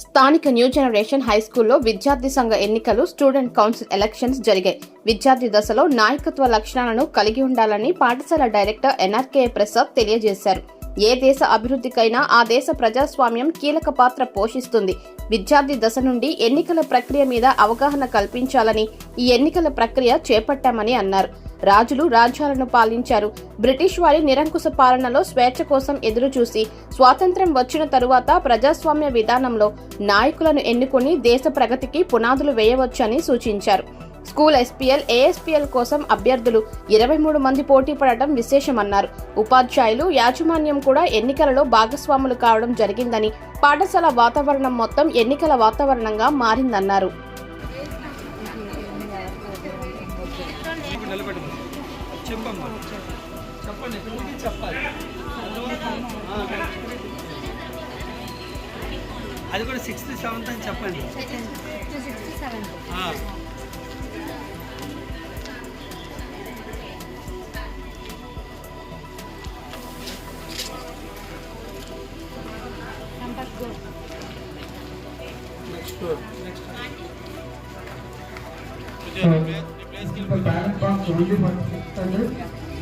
స్థానిక new generation high స్కూల్లో విద్యార్థి సంఘ ఎన్నికలు స్టూడెంట్ కౌన్సిల్ ఎలక్షన్స్ జరిగాయి. విద్యార్థి దశలో నాయకత్వ లక్షణాలను కలిగి ఉండాలని పాఠశాల డైరెక్టర్ ఎన్ఆర్కే ప్రసాద్ తెలియజేశారు. ఏ దేశ అభివృద్ధికైనా ఆ దేశ ప్రజాస్వామ్యం కీలక పాత్ర పోషిస్తుంది. విద్యార్థి దశ నుండి ఎన్నికల ప్రక్రియ మీద అవగాహన కల్పించాలని ఈ ఎన్నికల ప్రక్రియ చేపట్టామని అన్నారు. రాజులు రాజ్యాలను పాలించారు. బ్రిటిష్ వారి నిరంకుశ పాలనలో స్వేచ్ఛ కోసం ఎదురుచూసి స్వాతంత్ర్యం వచ్చిన తరువాత ప్రజాస్వామ్య విధానంలో నాయకులను ఎన్నుకొని దేశ ప్రగతికి పునాదులు వేయవచ్చని సూచించారు. స్కూల్ ఎస్పీఎల్ ఏఎస్పీఎల్ కోసం అభ్యర్థులు ఇరవై మూడు మంది పోటీ పడటం విశేషమన్నారు. ఉపాధ్యాయులు యాజమాన్యం కూడా ఎన్నికలలో భాగస్వాములు కావడం జరిగిందని పాఠశాల వాతావరణం మొత్తం ఎన్నికల వాతావరణంగా మారిందన్నారు. చెప్పాలి అది కూడా సిక్స్త్ సెవెంత్ అని చెప్పండి ఆ. Next next The ballot box only for six hundred,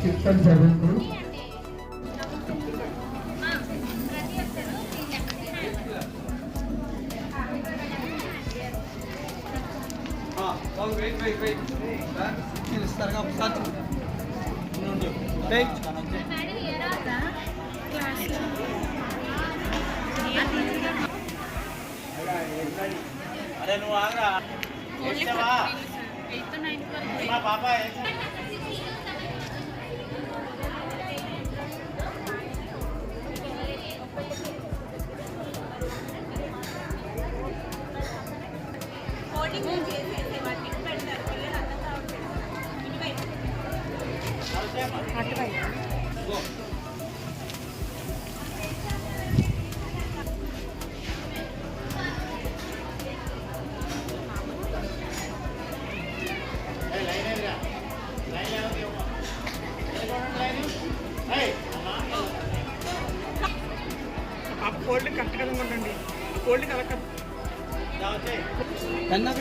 six and seven group. అరే నువ్వు ఆగరా. పాప కోల్డ్ కరెక్ట్గా ఉండండి కోల్డ్ కలకం కన్నా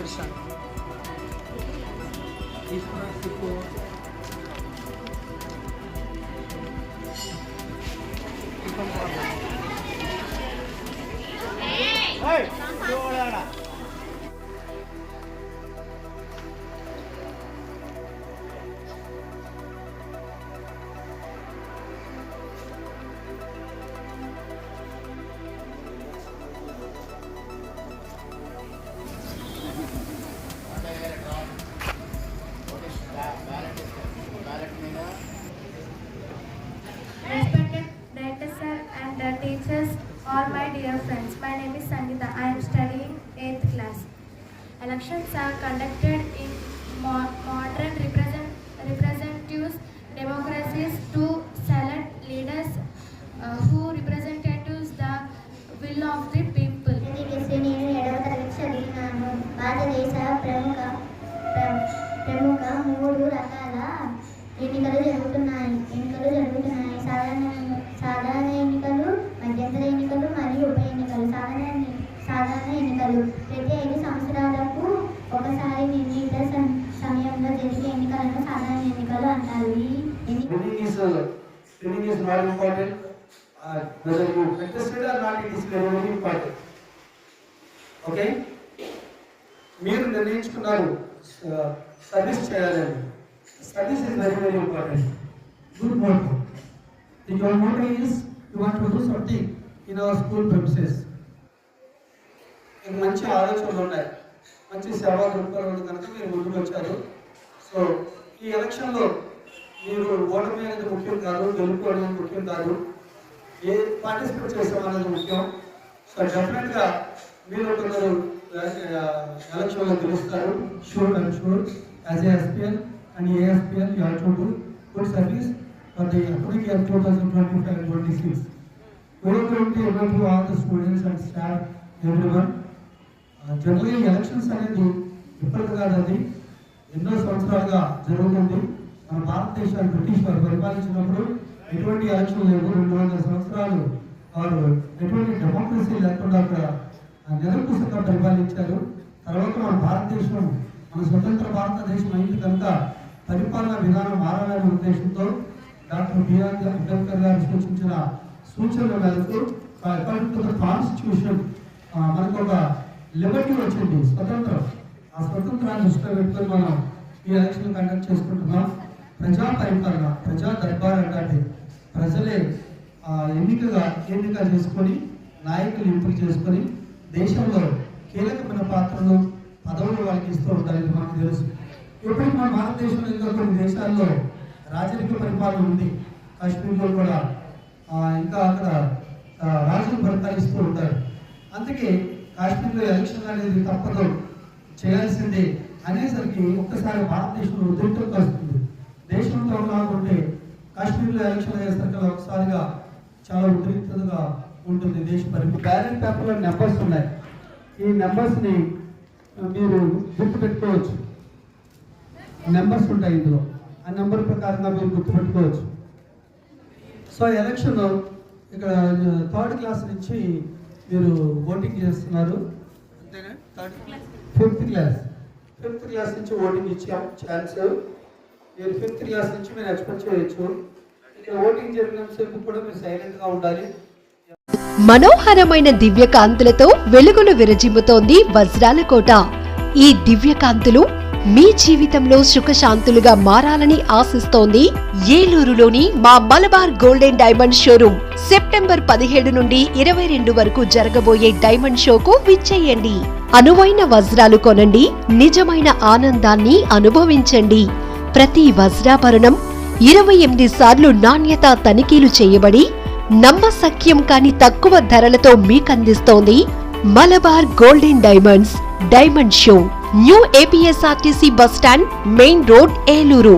Interessant. Ich mache vor. Hey! Hey! Teachers, all my dear friends. My name is Sangeeta. I am studying 8th class. Elections are conducted in Winning is, uh, is not important. Uh, whether you interested or not, it is very, very important. Okay? మీరు నిర్ణయించుకున్నారు uh, service చేయాలని. Service is very very important good motto your motto is you want to do something in our school premises మంచి ఆలోచనలు ఉన్నాయి. మంచి సేవా దృక్పథం కనుక మీరు ముందుకు వచ్చారు. సో ఈ ఎలక్షన్లో మీరు ఓటమి అనేది ముఖ్యం కాదు గెలుపు అనేది ముఖ్యం కాదు. ఏ పార్టిసిపేట్ చేసాం అనేది ముఖ్యం. సో డెఫినెట్గా మీరు కొందరు ఎలక్షన్లో గెలుస్తారు. Sure and sure as SPL and ASPL you have to do good service for the upcoming year two thousand twenty five twenty six Very good evening to all the students and staff, everyone. జనరల్గా elections అనేది ఇప్పటికి కాదండి ఎన్నో సంవత్సరాలుగా జరుగుతుంది. మన భారతదేశాన్ని British వారు పరిపాలించినప్పుడు ఎటువంటి ఆలోచనలు లేవు. రెండు వందల సంవత్సరాలు వారు ఎటువంటి డెమోక్రసీ లేకుండా అక్కడ నిరంకుశంగా పరిపాలించారు. తర్వాత మన భారతదేశం మన స్వతంత్ర భారతదేశం అయింది కనుక పరిపాలనా విధానం మారాలనే ఉద్దేశంతో డాక్టర్ బిఆర్ అంబేద్కర్ గారు సూచించిన సూచనల మేరకు అకార్డింగ్ కాన్స్టిట్యూషన్ మనకు ఒక లిబర్టీ వచ్చింది. స్వతంత్రం. ఆ స్వతంత్రాన్ని దృష్టిలో పెట్టుకొని మనం ఈ ఎలక్షన్ కండక్ట్ చేసుకుంటున్నాం. ప్రజా పరిపాలన ప్రజా దర్బార్ అంటే ప్రజలే ఎన్నికగా ఎన్నిక చేసుకొని నాయకులు ఎంపిక చేసుకొని దేశంలో కీలకమైన పాత్రలు పదవులు వాళ్ళకి ఇస్తూ ఉంటారు ఇది మనకు తెలుసు. ఇప్పుడు మన భారతదేశంలో ఇంకా కొన్ని దేశాల్లో రాజరిక పరిపాలన ఉంది. కాశ్మీర్లో కూడా ఇంకా అక్కడ రాజకీయ రాజులు పరిపాలిస్తూ ఉంటారు. అందుకే కాశ్మీర్లో ఎలక్షన్ అనేది తప్పదు. చేయాల్సిందే అనేసరికి ఒక్కసారి భారతదేశంలో ఉద్రిక్తత వస్తుంది. దేశంలో కాకుంటే కాశ్మీర్లో ఎలక్షన్ అయ్యేసరికి ఒకసారిగా చాలా ఉద్రిక్తతగా ఉంటుంది దేశ పరిపాలన. బ్యాలెట్ పేపర్లో నెంబర్స్ ఉన్నాయి. ఈ నెంబర్స్ని మీరు గుర్తుపెట్టుకోవచ్చు. నెంబర్స్ ఉంటాయి ఇందులో. ఆ నెంబర్ ప్రకారంగా మీరు గుర్తుపెట్టుకోవచ్చు. సో ఎలక్షన్ ఇక్కడ థర్డ్ క్లాస్ నుంచి మీరు ఓటింగ్ చేస్తున్నారు. అంతేనా? Third fifth class. Fifth class నుంచి ఓటింగ్ ఇచ్చాం ఛాన్స్ మీరు ఫిఫ్త్ క్లాస్ నుంచి మీరు ఎక్స్పెక్ట్ చేయొచ్చు. ఇక్కడ ఓటింగ్ జరిగినంతసేపు కూడా మీరు సైలెంట్గా ఉండాలి. మనోహరమైన దివ్య కాంతులతో వెలుగులు విరజిమ్ముతోంది వజ్రాల కోట. ఈ దివ్య కాంతులు మీ జీవితంలో సుఖశాంతులుగా మారాలని ఆశిస్తోంది ఏలూరులోని మా Malabar golden diamond showroom September పదిహేడు నుండి ఇరవై రెండు వరకు జరగబోయే డైమండ్ షోకు విచ్చేయండి. అనువైన వజ్రాలు కొనండి నిజమైన ఆనందాన్ని అనుభవించండి. ప్రతి వజ్రాభరణం ఇరవై ఎనిమిది సార్లు నాణ్యత తనిఖీలు చేయబడి నమ్మసఖ్యం కాని తక్కువ ధరలతో మీకందిస్తోంది Malabar golden diamonds diamond show. New APSRTC bus stand main road Eluru.